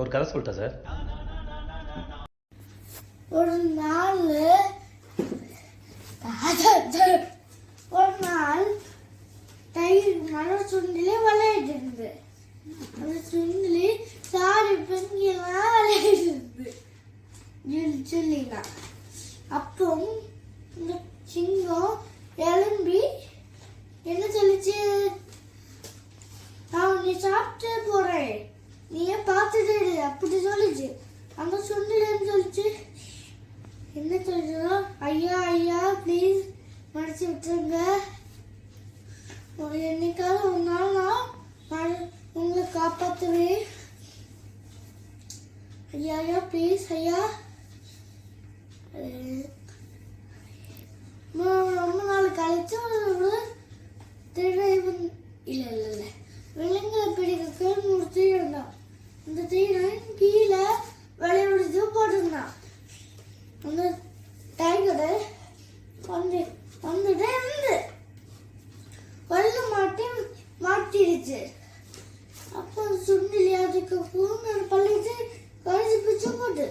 ஒரு கதை சொல்லிட்டா சார். ஒரு நாள் ஒரு நாள் தயிர் மழை சுண்டிலே விளையாட்டு இருந்து அந்த சுண்டிலே சாரி பெண்கெல்லாம் விளையாட்டு இருந்து சொல்லினா அப்போ இந்த சிங்கம் எலும்பி என்ன சொல்லிச்சு? நான் நீ சாப்பிட்டு போறேன். நீயே ஏன் அப்படி சொல்லிச்சு. அங்கே சுண்டிலேன்னு சொல்லிச்சு. என்ன சொல்றா ஐயா ஐயா ப்ளீஸ் மடிச்சு விட்டுருங்க. ஒரு என்னைக்காவது ஒரு நாள் நான் உங்களை காப்பாற்றுவேன் ஐயா ஐயா ப்ளீஸ் ஐயா. ரொம்ப நாள் கழிச்சு ஒரு திருடன் இல்லை இல்லை இல்லை விலங்குகளை பிடிக்க ஒரு தீரன் தான் அந்த தீரன் கீழே விளையாடுறது போட்டிருந்தான். அந்த டைகரு வந்து வந்துட்டு இருந்து. வல்ல மாட்டி மாட்டிடுச்சு. அப்போ சுண்டிலி அதுக்கு பூனை பள்ளிச்சு கழிச்சு பிச்சு போட்டு.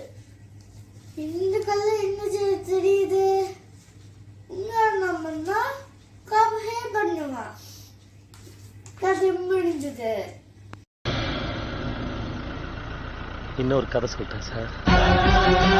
இந்த கல்ல என்ன செய்ய தெரியுது? நம்ம தான் கபே பண்ணுவான். கதை முடிஞ்சது. இன்னொரு கதை சொல்லிட்டேன் சார்.